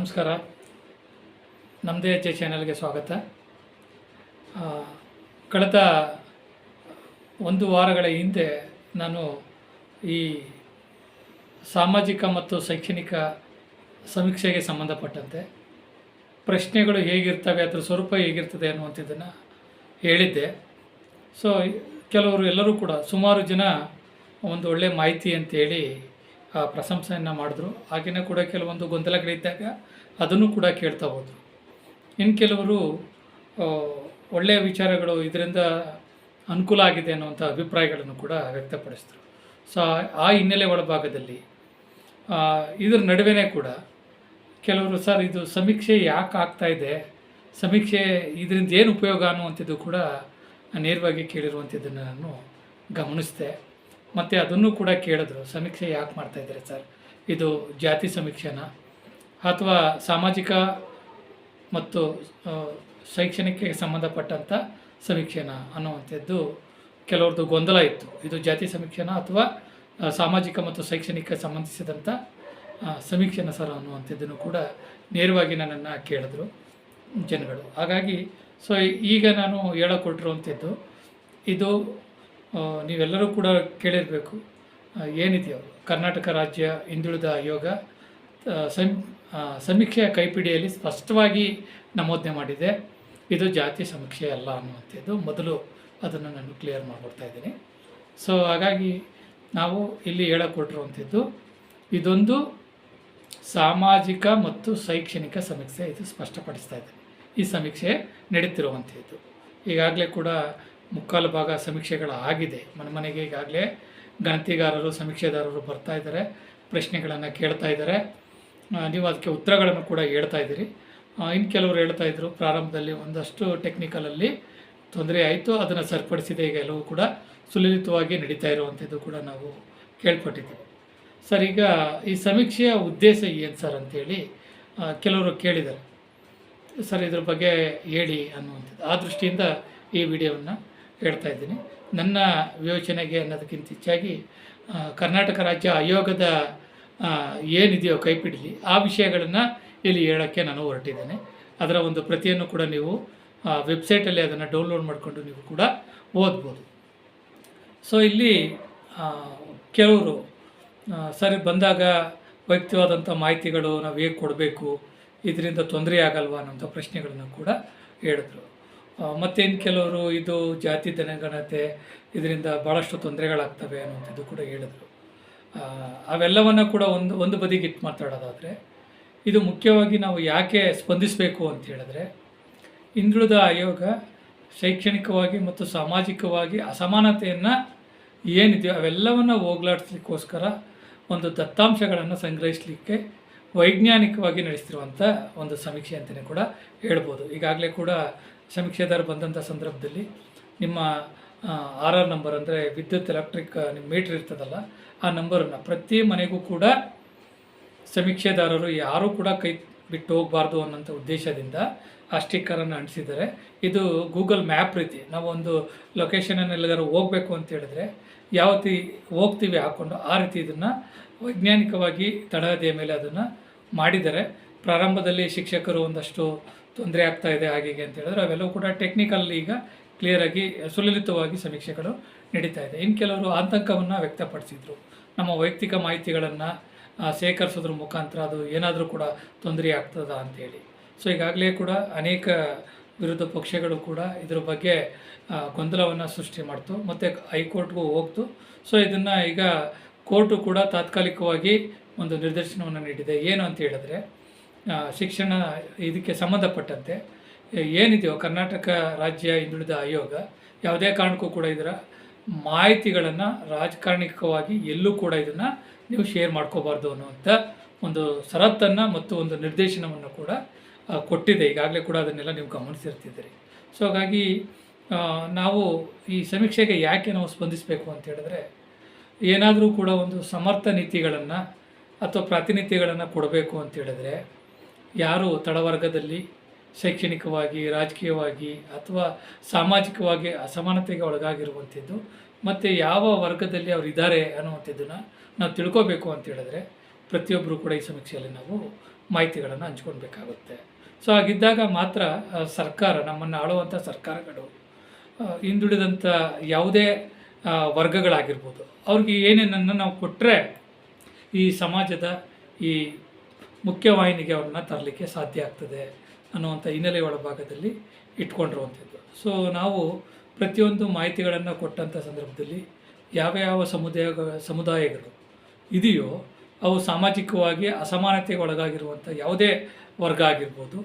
ನಮಸ್ಕಾರ. ನಮ್ಮದೇ ಹೆಚ್ಚೆ ಚಾನಲ್ಗೆ ಸ್ವಾಗತ. ಕಳೆದ ಒಂದು ವಾರಗಳ ಹಿಂದೆ ನಾನು ಈ ಸಾಮಾಜಿಕ ಮತ್ತು ಶೈಕ್ಷಣಿಕ ಸಮೀಕ್ಷೆಗೆ ಸಂಬಂಧಪಟ್ಟಂತೆ ಪ್ರಶ್ನೆಗಳು ಹೇಗಿರ್ತವೆ, ಅದರ ಸ್ವರೂಪ ಹೇಗಿರ್ತದೆ ಅನ್ನುವಂಥದ್ದನ್ನು ಹೇಳಿದ್ದೆ. ಸೊ, ಕೆಲವರು ಎಲ್ಲರೂ ಕೂಡ ಸುಮಾರು ಜನ ಒಂದು ಒಳ್ಳೆ ಮಾಹಿತಿ ಅಂತೇಳಿ ಪ್ರಶಂಸೆಯನ್ನು ಮಾಡಿದ್ರು. ಹಾಗೆಯೇ ಕೂಡ ಕೆಲವೊಂದು ಗೊಂದಲಗಳಿದ್ದಾಗ ಅದನ್ನು ಕೂಡ ಕೇಳ್ತಾ ಹೋದರು. ಇನ್ನು ಕೆಲವರು ಒಳ್ಳೆಯ ವಿಚಾರಗಳು ಇದರಿಂದ ಅನುಕೂಲ ಆಗಿದೆ ಅನ್ನುವಂಥ ಅಭಿಪ್ರಾಯಗಳನ್ನು ಕೂಡ ವ್ಯಕ್ತಪಡಿಸಿದ್ರು. ಸೊ ಆ- ಹಿನ್ನೆಲೆ ಒಳಭಾಗದಲ್ಲಿ ಇದ್ರ ನಡುವೆನೇ ಕೂಡ ಕೆಲವರು, ಸರ್, ಇದು ಸಮೀಕ್ಷೆ ಯಾಕೆ ಆಗ್ತಾ ಇದೆ? ಸಮೀಕ್ಷೆ ಇದರಿಂದ ಏನು ಉಪಯೋಗ ಅನ್ನುವಂಥದ್ದು ಕೂಡ ನೇರವಾಗಿ ಕೇಳಿರುವಂಥದ್ದನ್ನು ನಾನು ಗಮನಿಸಿದೆ. ಮತ್ತು ಅದನ್ನು ಕೂಡ ಕೇಳಿದ್ರು. ಸಮೀಕ್ಷೆ ಯಾಕೆ ಮಾಡ್ತಾ ಇದ್ದಾರೆ ಸರ್? ಇದು ಜಾತಿ ಸಮೀಕ್ಷೆನ? ಅಥವಾ ಸಾಮಾಜಿಕ ಮತ್ತು ಶೈಕ್ಷಣಿಕಕ್ಕೆ ಸಂಬಂಧಪಟ್ಟಂಥ ಸಮೀಕ್ಷೆನ ಅನ್ನುವಂಥದ್ದು ಕೆಲವ್ರದ್ದು ಗೊಂದಲ ಇತ್ತು. ಇದು ಜಾತಿ ಸಮೀಕ್ಷೆನ ಅಥವಾ ಸಾಮಾಜಿಕ ಮತ್ತು ಶೈಕ್ಷಣಿಕ ಸಂಬಂಧಿಸಿದಂಥ ಸಮೀಕ್ಷೆನ ಸರ್ ಅನ್ನುವಂಥದ್ದನ್ನು ಕೂಡ ನೇರವಾಗಿ ನನ್ನನ್ನು ಕೇಳಿದ್ರು ಜನಗಳು. ಹಾಗಾಗಿ, ಸೊ, ಈಗ ನಾನು ಹೇಳಕೊಟ್ಟಿರುವಂಥದ್ದು, ಇದು ನೀವೆಲ್ಲರೂ ಕೂಡ ಕೇಳಿರಬೇಕು. ಏನಿದೆಯೋ, ಕರ್ನಾಟಕ ರಾಜ್ಯ ಹಿಂದುಳಿದ ಆಯೋಗ ಸಂ ಸಮೀಕ್ಷೆಯ ಕೈಪಿಡಿಯಲ್ಲಿ ಸ್ಪಷ್ಟವಾಗಿ ನಮೋದನೆ ಮಾಡಿದೆ. ಇದು ಜಾತಿ ಸಮೀಕ್ಷೆ ಅಲ್ಲ ಅನ್ನುವಂಥದ್ದು. ಮೊದಲು ಅದನ್ನು ನಾನು ಕ್ಲಿಯರ್ ಮಾಡಿಕೊಡ್ತಾ ಇದ್ದೀನಿ. ಸೊ ಹಾಗಾಗಿ ನಾವು ಇಲ್ಲಿ ಹೇಳಕೊಟ್ಟಿರುವಂಥದ್ದು, ಇದೊಂದು ಸಾಮಾಜಿಕ ಮತ್ತು ಶೈಕ್ಷಣಿಕ ಸಮೀಕ್ಷೆ. ಇದು ಸ್ಪಷ್ಟಪಡಿಸ್ತಾ ಇದೆ ಈ ಸಮೀಕ್ಷೆ ನಡೀತಿರುವಂಥದ್ದು. ಈಗಾಗಲೇ ಕೂಡ ಮುಕ್ಕಾಲು ಭಾಗ ಸಮೀಕ್ಷೆಗಳು ಆಗಿದೆ ಮನೆ ಮನೆಗೆ ಈಗಾಗಲೇ ಗಣತಿಗಾರರು ಸಮೀಕ್ಷೆದಾರರು ಬರ್ತಾ ಇದ್ದಾರೆ ಪ್ರಶ್ನೆಗಳನ್ನು ಕೇಳ್ತಾ ಇದ್ದಾರೆ. ನೀವು ಅದಕ್ಕೆ ಉತ್ತರಗಳನ್ನು ಕೂಡ ಹೇಳ್ತಾ ಇದ್ದೀರಿ. ಇನ್ನು ಕೆಲವರು ಹೇಳ್ತಾ ಇದ್ರು ಪ್ರಾರಂಭದಲ್ಲಿ ಒಂದಷ್ಟು ಟೆಕ್ನಿಕಲಲ್ಲಿ ತೊಂದರೆ ಆಯಿತು ಅದನ್ನು ಸರಿಪಡಿಸಿದೆ ಈಗ ಎಲ್ಲವೂ ಕೂಡ ಸುಲಲಿತವಾಗಿ ನಡೀತಾ ಇರುವಂಥದ್ದು ಕೂಡ ನಾವು ಕೇಳ್ಪಟ್ಟಿದ್ದೀವಿ ಸರ್ ಈಗ ಈ ಸಮೀಕ್ಷೆಯ ಉದ್ದೇಶ ಏನು ಸರ್ ಅಂತೇಳಿ ಆ, ಕೆಲವರು ಕೇಳಿದ್ದಾರೆ. ಸರ್ ಇದ್ರ ಬಗ್ಗೆ ಹೇಳಿ ಅನ್ನುವಂಥದ್ದು. ಆ ದೃಷ್ಟಿಯಿಂದ ಈ ವಿಡಿಯೋವನ್ನು ಹೇಳ್ತಾ ಇದ್ದೀನಿ. ನನ್ನ ವಿವೇಚನೆಗೆ ಅನ್ನೋದಕ್ಕಿಂತ ಹೆಚ್ಚಾಗಿ ಕರ್ನಾಟಕ ರಾಜ್ಯ ಆಯೋಗದ ಏನಿದೆಯೋ ಕೈಪಿಡಲಿ, ಆ ವಿಷಯಗಳನ್ನು ಇಲ್ಲಿ ಹೇಳೋಕ್ಕೆ ನಾನು ಹೊರಟಿದ್ದೇನೆ. ಅದರ ಒಂದು ಪ್ರತಿಯನ್ನು ಕೂಡ ನೀವು ವೆಬ್ಸೈಟಲ್ಲಿ ಅದನ್ನು ಡೌನ್ಲೋಡ್ ಮಾಡಿಕೊಂಡು ನೀವು ಕೂಡ ಓದ್ಬೋದು. ಸೊ ಇಲ್ಲಿ ಕೆಲವರು ಸರಿ ಬಂದಾಗ ವೈಯಕ್ತಿಕವಾದಂಥ ಮಾಹಿತಿಗಳು ನಾವು ಹೇಗೆ ಕೊಡಬೇಕು, ಇದರಿಂದ ತೊಂದರೆ ಆಗಲ್ವಾ ಅನ್ನೋಂಥ ಪ್ರಶ್ನೆಗಳನ್ನು ಕೂಡ ಹೇಳಿದ್ರು. ಮತ್ತೇನು ಕೆಲವರು ಇದು ಜಾತಿ ಜನಗಣತೆ ಇದರಿಂದ ಭಾಳಷ್ಟು ತೊಂದರೆಗಳಾಗ್ತವೆ ಅನ್ನುವಂಥದ್ದು ಕೂಡ ಹೇಳಿದರು. ಅವೆಲ್ಲವನ್ನು ಕೂಡ ಒಂದು ಒಂದು ಬದಿಗೆ ಇಟ್ಟು ಮಾತಾಡೋದಾದರೆ, ಇದು ಮುಖ್ಯವಾಗಿ ನಾವು ಯಾಕೆ ಸ್ಪಂದಿಸಬೇಕು ಅಂತ ಹೇಳಿದ್ರೆ, ಹಿಂದುಳಿದ ಆಯೋಗ ಶೈಕ್ಷಣಿಕವಾಗಿ ಮತ್ತು ಸಾಮಾಜಿಕವಾಗಿ ಅಸಮಾನತೆಯನ್ನು ಏನಿದೆಯೋ ಅವೆಲ್ಲವನ್ನು ಹೋಗ್ಲಾಡಿಸ್ಲಿಕ್ಕೋಸ್ಕರ ಒಂದು ದತ್ತಾಂಶಗಳನ್ನು ಸಂಗ್ರಹಿಸಲಿಕ್ಕೆ ವೈಜ್ಞಾನಿಕವಾಗಿ ನಡೆಸ್ತಿರುವಂಥ ಒಂದು ಸಮೀಕ್ಷೆ ಅಂತಲೇ ಕೂಡ ಹೇಳ್ಬೋದು. ಈಗಾಗಲೇ ಕೂಡ ಸಮೀಕ್ಷೆದಾರ ಬಂದಂಥ ಸಂದರ್ಭದಲ್ಲಿ ನಿಮ್ಮ ಆರ್ ಆರ್ ನಂಬರ್ ಅಂದರೆ ವಿದ್ಯುತ್, ಎಲೆಕ್ಟ್ರಿಕ್ ನಿಮ್ಮ ಮೀಟ್ರ್ ಇರ್ತದಲ್ಲ, ಆ ನಂಬರನ್ನು ಪ್ರತಿ ಮನೆಗೂ ಕೂಡ ಸಮೀಕ್ಷೆದಾರರು ಯಾರೂ ಕೂಡ ಕೈ ಬಿಟ್ಟು ಹೋಗಬಾರ್ದು ಅನ್ನೋಂಥ ಉದ್ದೇಶದಿಂದ ಆ ಸ್ಟಿಕ್ಕರನ್ನು ಅಂಟಿಸಿದ್ದಾರೆ. ಇದು ಗೂಗಲ್ ಮ್ಯಾಪ್ ರೀತಿ. ನಾವೊಂದು ಲೊಕೇಶನನ್ನು ಎಲ್ಲಾದರೂ ಹೋಗಬೇಕು ಅಂತ ಹೇಳಿದ್ರೆ ಯಾವ ರೀತಿ ಹೋಗ್ತೀವಿ ಹಾಕ್ಕೊಂಡು ಆ ರೀತಿ ಇದನ್ನು ವೈಜ್ಞಾನಿಕವಾಗಿ ತಡಹದಿಯ ಮೇಲೆ ಅದನ್ನು ಮಾಡಿದ್ದಾರೆ. ಪ್ರಾರಂಭದಲ್ಲಿ ಶಿಕ್ಷಕರು ಒಂದಷ್ಟು ತೊಂದರೆ ಆಗ್ತಾ ಇದೆ ಹಾಗೆ ಅಂತ ಹೇಳಿದ್ರೆ ಅವೆಲ್ಲವೂ ಕೂಡ ಟೆಕ್ನಿಕಲ್ ಈಗ ಕ್ಲಿಯರಾಗಿ ಸುಲಲಿತವಾಗಿ ಸಮೀಕ್ಷೆಗಳು ನಡೀತಾ ಇದೆ. ಇನ್ನು ಕೆಲವರು ಆತಂಕವನ್ನು ವ್ಯಕ್ತಪಡಿಸಿದರು. ನಮ್ಮ ವೈಯಕ್ತಿಕ ಮಾಹಿತಿಗಳನ್ನು ಸೇಕರಿಸೋದ್ರ ಮುಖಾಂತರ ಅದು ಏನಾದರೂ ಕೂಡ ತೊಂದರೆ ಆಗ್ತದ ಅಂತೇಳಿ ಸೊ ಈಗಾಗಲೇ ಕೂಡ ಅನೇಕ ವಿರೋಧ ಪಕ್ಷಗಳು ಕೂಡ ಇದ್ರ ಬಗ್ಗೆ ಗೊಂದಲವನ್ನು ಸೃಷ್ಟಿ ಮಾಡ್ತು. ಮತ್ತು ಹೈಕೋರ್ಟ್ಗೂ ಹೋಗ್ತು. ಸೊ ಇದನ್ನು ಈಗ ಕೋರ್ಟು ಕೂಡ ತಾತ್ಕಾಲಿಕವಾಗಿ ಒಂದು ನಿರ್ದೇಶನವನ್ನು ನೀಡಿದೆ. ಏನು ಅಂತ ಹೇಳಿದ್ರೆ ಶಿಕ್ಷಣ ಇದಕ್ಕೆ ಸಂಬಂಧಪಟ್ಟಂತೆ ಏನಿದೆಯೋ ಕರ್ನಾಟಕ ರಾಜ್ಯ ಹಿಂದುಳಿದ ಆಯೋಗ, ಯಾವುದೇ ಕಾರಣಕ್ಕೂ ಕೂಡ ಇದರ ಮಾಹಿತಿಗಳನ್ನು ರಾಜಕಾರಣಿಕವಾಗಿ ಎಲ್ಲೂ ಕೂಡ ಇದನ್ನು ನೀವು ಶೇರ್ ಮಾಡ್ಕೋಬಾರ್ದು ಅನ್ನುವಂಥ ಒಂದು ಷರತ್ತನ್ನು ಮತ್ತು ಒಂದು ನಿರ್ದೇಶನವನ್ನು ಕೂಡ ಕೊಟ್ಟಿದೆ. ಈಗಾಗಲೇ ಕೂಡ ಅದನ್ನೆಲ್ಲ ನೀವು ಗಮನಿಸಿರ್ತಿದ್ದೀರಿ. ಸೊ, ಹಾಗಾಗಿ ನಾವು ಈ ಸಮೀಕ್ಷೆಗೆ ಯಾಕೆ ನಾವು ಸ್ಪಂದಿಸಬೇಕು ಅಂತ ಹೇಳಿದ್ರೆ, ಏನಾದರೂ ಕೂಡ ಒಂದು ಸಮರ್ಥ ನೀತಿಗಳನ್ನು ಅಥವಾ ಪ್ರಾತಿನಿಧ್ಯಗಳನ್ನು ಕೊಡಬೇಕು ಅಂತ ಹೇಳಿದ್ರೆ ಯಾರು ತಳವರ್ಗದಲ್ಲಿ ಶೈಕ್ಷಣಿಕವಾಗಿ, ರಾಜಕೀಯವಾಗಿ ಅಥವಾ ಸಾಮಾಜಿಕವಾಗಿ ಅಸಮಾನತೆಗೆ ಒಳಗಾಗಿರುವಂಥದ್ದು, ಮತ್ತು ಯಾವ ವರ್ಗದಲ್ಲಿ ಅವರು ಇದ್ದಾರೆ ಅನ್ನುವಂಥದ್ದನ್ನು ನಾವು ತಿಳ್ಕೋಬೇಕು ಅಂತ ಹೇಳಿದ್ರೆ ಪ್ರತಿಯೊಬ್ಬರು ಕೂಡ ಈ ಸಮೀಕ್ಷೆಯಲ್ಲಿ ನಾವು ಮಾಹಿತಿಗಳನ್ನು ಹಂಚ್ಕೊಳ್ಬೇಕಾಗುತ್ತೆ. ಸೊ ಹಾಗಿದ್ದಾಗ ಮಾತ್ರ ಸರ್ಕಾರ, ನಮ್ಮನ್ನು ಆಳುವಂಥ ಸರ್ಕಾರಗಳು ಹಿಂದುಳಿದಂಥ ಯಾವುದೇ ವರ್ಗಗಳಾಗಿರ್ಬೋದು, ಅವ್ರಿಗೆ ಏನೇನನ್ನು ನಾವು ಕೊಟ್ಟರೆ ಈ ಸಮಾಜದ ಈ ಮುಖ್ಯವಾಹಿನಿಗೆ ಅವ್ರನ್ನ ತರಲಿಕ್ಕೆ ಸಾಧ್ಯ ಆಗ್ತದೆ ಅನ್ನುವಂಥ ಹಿನ್ನೆಲೆ ಒಳಭಾಗದಲ್ಲಿ ಇಟ್ಕೊಂಡಿರುವಂಥದ್ದು. ಸೊ ನಾವು ಪ್ರತಿಯೊಂದು ಮಾಹಿತಿಗಳನ್ನು ಕೊಟ್ಟಂಥ ಸಂದರ್ಭದಲ್ಲಿ ಯಾವ ಯಾವ ಸಮುದಾಯ ಸಮುದಾಯಗಳು ಇದೆಯೋ ಅವು ಸಾಮಾಜಿಕವಾಗಿ ಅಸಮಾನತೆಗೆ ಒಳಗಾಗಿರುವಂಥ ಯಾವುದೇ ವರ್ಗ ಆಗಿರ್ಬೋದು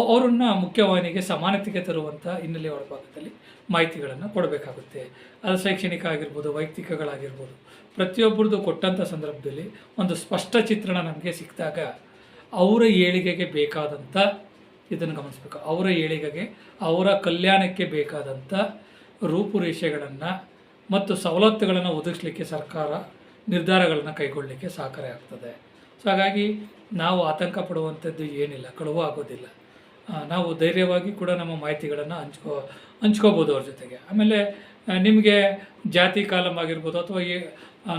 ಅವರನ್ನ ಮುಖ್ಯವಾಹಿನಿಗೆ ಸಮಾನತೆಗೆ ತರುವಂಥ ಹಿನ್ನೆಲೆ ಒಳಭಾಗದಲ್ಲಿ ಮಾಹಿತಿಗಳನ್ನು ಕೊಡಬೇಕಾಗುತ್ತೆ. ಅದು ಶೈಕ್ಷಣಿಕ ಆಗಿರ್ಬೋದು, ವೈಯಕ್ತಿಕಗಳಾಗಿರ್ಬೋದು. ಪ್ರತಿಯೊಬ್ಬರದ್ದು ಕೊಟ್ಟಂಥ ಸಂದರ್ಭದಲ್ಲಿ ಒಂದು ಸ್ಪಷ್ಟ ಚಿತ್ರಣ ನಮಗೆ ಸಿಕ್ಕಿದಾಗ ಅವರ ಏಳಿಗೆಗೆ ಬೇಕಾದಂಥ ಇದನ್ನು ಗಮನಿಸಬೇಕು. ಅವರ ಏಳಿಗೆಗೆ, ಅವರ ಕಲ್ಯಾಣಕ್ಕೆ ಬೇಕಾದಂಥ ರೂಪುರೇಷೆಗಳನ್ನು ಮತ್ತು ಸವಲತ್ತುಗಳನ್ನು ಒದಗಿಸ್ಲಿಕ್ಕೆ ಸರ್ಕಾರ ನಿರ್ಧಾರಗಳನ್ನು ಕೈಗೊಳ್ಳಲಿಕ್ಕೆ ಸಹಕಾರಿ ಆಗ್ತದೆ. ಸೊ ಹಾಗಾಗಿ ನಾವು ಆತಂಕ ಪಡುವಂಥದ್ದು ಏನಿಲ್ಲ, ಕಳುವು ಆಗೋದಿಲ್ಲ. ನಾವು ಧೈರ್ಯವಾಗಿ ಕೂಡ ನಮ್ಮ ಮಾಹಿತಿಗಳನ್ನು ಹಂಚ್ಕೋ, ಹಂಚ್ಕೋಬೋದು ಅವ್ರ ಜೊತೆಗೆ. ಆಮೇಲೆ ನಿಮಗೆ ಜಾತಿ ಕಾಲಮ್ ಆಗಿರ್ಬೋದು ಅಥವಾ ಈ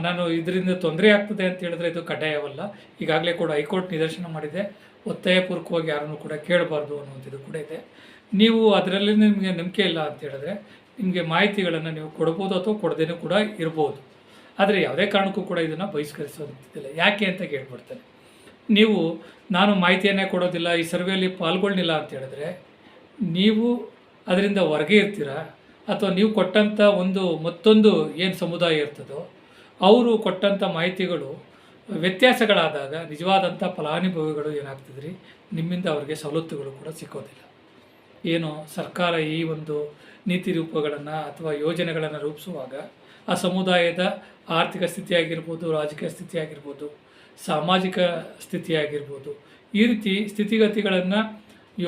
ನಾನು ಇದರಿಂದ ತೊಂದರೆ ಆಗ್ತದೆ ಅಂತ ಹೇಳಿದ್ರೆ ಇದು ಕಡ್ಡಾಯವಲ್ಲ. ಈಗಾಗಲೇ ಕೂಡ ಹೈಕೋರ್ಟ್ ನಿದರ್ಶನ ಮಾಡಿದೆ. ಒತ್ತಾಯಪೂರ್ವಕವಾಗಿ ಯಾರನ್ನು ಕೂಡ ಕೇಳಬಾರ್ದು ಅನ್ನುವಂಥದ್ದು ಕೂಡ ಇದೆ. ನೀವು ಅದರಲ್ಲಿ ನಿಮಗೆ ನಂಬಿಕೆ ಇಲ್ಲ ಅಂತ ಹೇಳಿದ್ರೆ ನಿಮಗೆ ಮಾಹಿತಿಗಳನ್ನು ನೀವು ಕೊಡ್ಬೋದು ಅಥವಾ ಕೊಡದೇನೂ ಕೂಡ ಇರ್ಬೋದು. ಆದರೆ ಯಾವುದೇ ಕಾರಣಕ್ಕೂ ಕೂಡ ಇದನ್ನು ಬಹಿಷ್ಕರಿಸುವಂತಿಲ್ಲ ಯಾಕೆ ಅಂತ ಕೇಳ್ಬಿಡ್ತಾನೆ. ನೀವು ನಾನು ಮಾಹಿತಿಯನ್ನೇ ಕೊಡೋದಿಲ್ಲ, ಈ ಸರ್ವೆಯಲ್ಲಿ ಪಾಲ್ಗೊಳ್ಳಿಲ್ಲ ಅಂತ ಹೇಳಿದ್ರೆ, ನೀವು ಅದರಿಂದ ಹೊರಗೆ ಇರ್ತೀರಾ? ಅಥವಾ ನೀವು ಕೊಟ್ಟಂಥ ಒಂದು ಮತ್ತೊಂದು ಏನು ಸಮುದಾಯ ಇರ್ತದೋ, ಅವರು ಕೊಟ್ಟಂಥ ಮಾಹಿತಿಗಳು ವ್ಯತ್ಯಾಸಗಳಾದಾಗ ನಿಜವಾದಂಥ ಫಲಾನುಭವಿಗಳು ಏನಾಗ್ತಿದ್ರಿ? ನಿಮ್ಮಿಂದ ಅವರಿಗೆ ಸವಲತ್ತುಗಳು ಕೂಡ ಸಿಕ್ಕೋದಿಲ್ಲ. ಏನು ಸರ್ಕಾರ ಈ ಒಂದು ನೀತಿ ರೂಪಗಳನ್ನು ಅಥವಾ ಯೋಜನೆಗಳನ್ನು ರೂಪಿಸುವಾಗ ಆ ಸಮುದಾಯದ ಆರ್ಥಿಕ ಸ್ಥಿತಿಯಾಗಿರ್ಬೋದು, ರಾಜಕೀಯ ಸ್ಥಿತಿ ಆಗಿರ್ಬೋದು ಸಾಮಾಜಿಕ ಸ್ಥಿತಿಯಾಗಿರ್ಬೋದು. ಈ ರೀತಿ ಸ್ಥಿತಿಗತಿಗಳನ್ನು,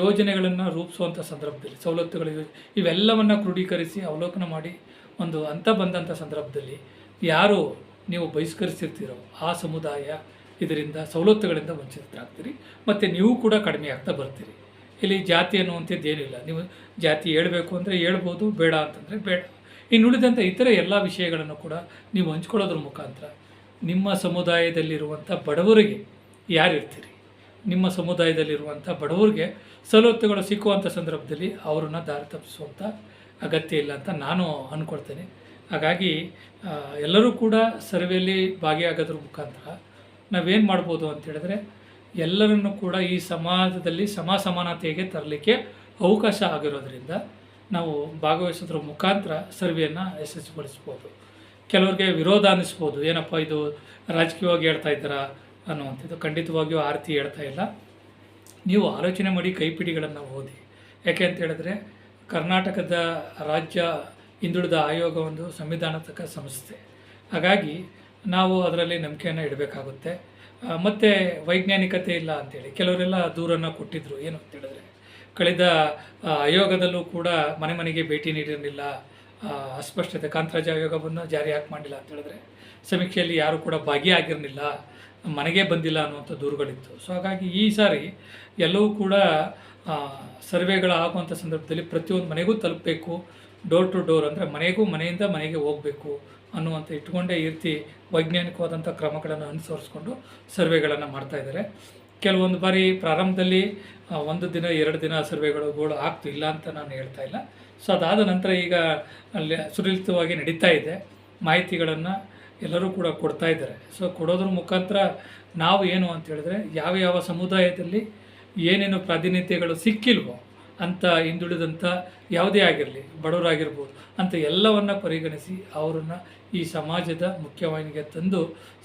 ಯೋಜನೆಗಳನ್ನು ರೂಪಿಸುವಂಥ ಸಂದರ್ಭದಲ್ಲಿ, ಸವಲತ್ತುಗಳ ಯೋಜನೆ ಇವೆಲ್ಲವನ್ನು ಕ್ರೋಢೀಕರಿಸಿ ಅವಲೋಕನ ಮಾಡಿ ಒಂದು ಅಂತ ಬಂದಂಥ ಸಂದರ್ಭದಲ್ಲಿ ಯಾರು ನೀವು ಬಹಿಷ್ಕರಿಸಿರ್ತೀರೋ ಆ ಸಮುದಾಯ ಇದರಿಂದ ಸವಲತ್ತುಗಳಿಂದ ವಂಚಿತರಾಗ್ತೀರಿ. ಮತ್ತು ನೀವು ಕೂಡ ಕಡಿಮೆ ಆಗ್ತಾ ಬರ್ತೀರಿ. ಇಲ್ಲಿ ಜಾತಿ ಅನ್ನುವಂಥದ್ದು ಏನಿಲ್ಲ ನೀವು ಜಾತಿ ಹೇಳಬೇಕು ಅಂದರೆ ಹೇಳ್ಬೋದು, ಬೇಡ ಅಂತಂದರೆ ಬೇಡ. ಇನ್ನು ಉಳಿದಂಥ ಇತರ ಎಲ್ಲ ವಿಷಯಗಳನ್ನು ಕೂಡ ನೀವು ಹಂಚ್ಕೊಳ್ಳೋದ್ರ ಮುಖಾಂತರ ನಿಮ್ಮ ಸಮುದಾಯದಲ್ಲಿರುವಂಥ ಬಡವರಿಗೆ ಯಾರಿರ್ತೀರಿ? ನಿಮ್ಮ ಸಮುದಾಯದಲ್ಲಿರುವಂಥ ಬಡವರಿಗೆ ಸವಲತ್ತುಗಳು ಸಿಕ್ಕುವಂಥ ಸಂದರ್ಭದಲ್ಲಿ ಅವರನ್ನು ದಾರಿ ತಪ್ಪಿಸುವಂಥ ಅಗತ್ಯ ಇಲ್ಲ ಅಂತ ನಾನು ಅಂದ್ಕೊಳ್ತೇನೆ ಹಾಗಾಗಿ ಎಲ್ಲರೂ ಕೂಡ ಸರ್ವೆಯಲ್ಲಿ ಭಾಗಿಯಾಗೋದ್ರ ಮುಖಾಂತರ ನಾವೇನು ಮಾಡ್ಬೋದು ಅಂತ ಹೇಳಿದ್ರೆ, ಎಲ್ಲರನ್ನು ಕೂಡ ಈ ಸಮಾಜದಲ್ಲಿ ಸಮ ಸಮಾನತೆಗೆ ತರಲಿಕ್ಕೆ ಅವಕಾಶ ಆಗಿರೋದ್ರಿಂದ ನಾವು ಭಾಗವಹಿಸೋದ್ರ ಮುಖಾಂತರ ಸರ್ವೆಯನ್ನು ಯಶಸ್ವಿಗೊಳಿಸ್ಬೋದು. ಕೆಲವ್ರಿಗೆ ವಿರೋಧ ಅನ್ನಿಸ್ಬೋದು, ಏನಪ್ಪ ಇದು ರಾಜಕೀಯವಾಗಿ ಹೇಳ್ತಾ ಇದ್ದಾರಾ ಅನ್ನುವಂಥದ್ದು. ಖಂಡಿತವಾಗಿಯೂ ಆರತಿ ಹೇಳ್ತಾ ಇಲ್ಲ. ನೀವು ಆಲೋಚನೆ ಮಾಡಿ ಕೈಪಿಡಿಗಳನ್ನು ಓದಿ. ಯಾಕೆ ಅಂತ ಹೇಳಿದ್ರೆ, ಕರ್ನಾಟಕದ ರಾಜ್ಯ ಹಿಂದುಳಿದ ಆಯೋಗ ಒಂದು ಸಂವಿಧಾನತಕ ಸಂಸ್ಥೆ. ಹಾಗಾಗಿ ನಾವು ಅದರಲ್ಲಿ ನಂಬಿಕೆಯನ್ನು ಇಡಬೇಕಾಗುತ್ತೆ. ಮತ್ತು ವೈಜ್ಞಾನಿಕತೆ ಇಲ್ಲ ಅಂತೇಳಿ. ಕೆಲವರೆಲ್ಲ ದೂರನ್ನು ಕೊಟ್ಟಿದ್ದರು ಏನು ಅಂತೇಳಿದ್ರೆ ಕಳೆದ ಆಯೋಗದಲ್ಲೂ ಕೂಡ ಮನೆ ಮನೆಗೆ ಭೇಟಿ ನೀಡಿರಲಿಲ್ಲ. ಅಸ್ಪಷ್ಟತೆ ಕಾಂತರಾಜ ಆಯೋಗವನ್ನು ಜಾರಿ ಯಾಕೆ ಮಾಡಿಲ್ಲ ಅಂತ ಹೇಳಿದ್ರೆ, ಸಮೀಕ್ಷೆಯಲ್ಲಿ ಯಾರು ಕೂಡ ಭಾಗಿಯಾಗಿರಲಿಲ್ಲ, ಮನೆಗೆ ಬಂದಿಲ್ಲ ಅನ್ನುವಂಥ ದೂರುಗಳಿತ್ತು. ಸೊ ಹಾಗಾಗಿ ಈ ಸಾರಿ ಎಲ್ಲವೂ ಕೂಡ ಸರ್ವೆಗಳು ಆಗುವಂಥ ಸಂದರ್ಭದಲ್ಲಿ ಪ್ರತಿಯೊಂದು ಮನೆಗೂ ತಲುಪಬೇಕು. ಡೋರ್ ಟು ಡೋರ್ ಅಂದರೆ ಮನೆಗೂ ಮನೆಯಿಂದ ಮನೆಗೆ ಹೋಗಬೇಕು ಅನ್ನುವಂಥ ಇಟ್ಕೊಂಡೇ ಈ ರೀತಿ ವೈಜ್ಞಾನಿಕವಾದಂಥ ಕ್ರಮಗಳನ್ನು ಅನುಸರಿಸ್ಕೊಂಡು ಸರ್ವೆಗಳನ್ನು ಮಾಡ್ತಾ ಇದ್ದಾರೆ. ಕೆಲವೊಂದು ಬಾರಿ ಪ್ರಾರಂಭದಲ್ಲಿ ಒಂದು ದಿನ, ಎರಡು ದಿನ ಸರ್ವೆಗಳು ಗೋಳು ಆಗ್ತಿಲ್ಲ ಅಂತ ನಾನು ಹೇಳ್ತಾ ಇಲ್ಲ. ಸೊ ಅದಾದ ನಂತರ ಈಗ ಅಲ್ಲಿ ಸುರಿಲಿತವಾಗಿ ನಡೀತಾ ಇದೆ. ಮಾಹಿತಿಗಳನ್ನು ಎಲ್ಲರೂ ಕೂಡ ಕೊಡ್ತಾ ಇದ್ದಾರೆ. ಸೊ ಕೊಡೋದ್ರ ಮುಖಾಂತರ ನಾವು ಏನು ಅಂತ ಹೇಳಿದ್ರೆ, ಯಾವ ಯಾವ ಸಮುದಾಯದಲ್ಲಿ ಏನೇನು ಪ್ರಾತಿನಿಧ್ಯಗಳು ಸಿಕ್ಕಿಲ್ವೋ ಅಂತ ಹಿಂದುಳಿದಂಥ ಯಾವುದೇ ಆಗಿರಲಿ, ಬಡವರಾಗಿರ್ಬೋದು ಅಂತ ಎಲ್ಲವನ್ನು ಪರಿಗಣಿಸಿ ಅವರನ್ನು ಈ ಸಮಾಜದ ಮುಖ್ಯವಾಹಿನಿಗೆ ತಂದು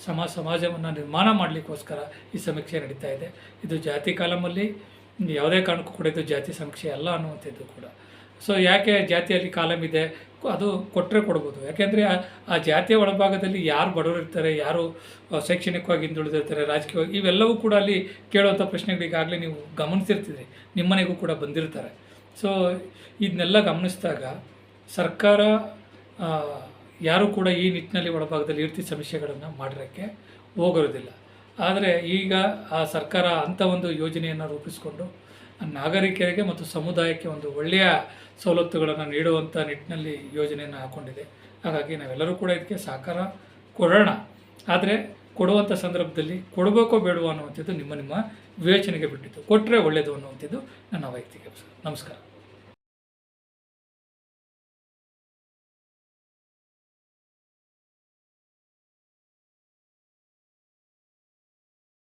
ಸಮ, ಸಮಾಜವನ್ನು ನಿರ್ಮಾಣ ಮಾಡಲಿಕ್ಕೋಸ್ಕರ ಈ ಸಮೀಕ್ಷೆ ನಡೀತಾ ಇದೆ. ಇದು ಜಾತಿ ಕಾಲಮಲ್ಲಿ ಯಾವುದೇ ಕಾರಣಕ್ಕೂ ಕೂಡ ಇದು ಜಾತಿ ಸಮೀಕ್ಷೆ ಅಲ್ಲ ಅನ್ನುವಂಥದ್ದು ಕೂಡ. ಸೊ ಯಾಕೆ ಜಾತಿಯಲ್ಲಿ ಕಾಲಮ್ ಇದೆ? ಅದು ಕೊಟ್ಟರೆ ಕೊಡ್ಬೋದು. ಯಾಕೆಂದರೆ ಆ ಜಾತಿಯ ಒಳಭಾಗದಲ್ಲಿ ಯಾರು ಬಡವರಿರ್ತಾರೆ ಯಾರು ಶೈಕ್ಷಣಿಕವಾಗಿ ಹಿಂದುಳಿದಿರ್ತಾರೆ, ರಾಜಕೀಯವಾಗಿ ಇವೆಲ್ಲವೂ ಕೂಡ ಅಲ್ಲಿ ಕೇಳುವಂಥ ಪ್ರಶ್ನೆಗಳಿಗಾಗಲೇ ನೀವು ಗಮನಿಸಿರ್ತೀರಿ ನಿಮ್ಮನೆಗೂ ಕೂಡ ಬಂದಿರ್ತಾರೆ. ಸೊ ಇದನ್ನೆಲ್ಲ ಗಮನಿಸಿದಾಗ ಸರ್ಕಾರ ಯಾರು ಕೂಡ ಈ ನಿಟ್ಟಿನಲ್ಲಿ ಒಳಭಾಗದಲ್ಲಿ ಇರ್ತಿ ರೀತಿ ಸಮೀಕ್ಷೆಗಳನ್ನು ಮಾಡಿರೋಕ್ಕೆ ಹೋಗಿರೋದಿಲ್ಲ ಆದರೆ ಈಗ ಆ ಸರ್ಕಾರ ಅಂಥ ಒಂದು ಯೋಜನೆಯನ್ನು ರೂಪಿಸಿಕೊಂಡು ನಾಗರಿಕರಿಗೆ ಮತ್ತು ಸಮುದಾಯಕ್ಕೆ ಒಂದು ಒಳ್ಳೆಯ ಸವಲತ್ತುಗಳನ್ನು ನೀಡುವಂಥ ನಿಟ್ಟಿನಲ್ಲಿ ಯೋಜನೆಯನ್ನು ಹಾಕ್ಕೊಂಡಿದೆ ಹಾಗಾಗಿ ನಾವೆಲ್ಲರೂ ಕೂಡ ಇದಕ್ಕೆ ಸಹಕಾರ ಕೊಡೋಣ. ಆದರೆ ಕೊಡುವಂಥ ಸಂದರ್ಭದಲ್ಲಿ ಕೊಡಬೇಕೋ ಬೇಡವೋ ಅನ್ನುವಂಥದ್ದು ನಿಮ್ಮ ನಿಮ್ಮ ವಿವೇಚನೆಗೆ ಬಿಟ್ಟಿದ್ದು ಕೊಟ್ಟರೆ ಒಳ್ಳೆಯದು ಅನ್ನುವಂಥದ್ದು ನನ್ನ ವೈಯಕ್ತಿಕ. ನಮಸ್ಕಾರ.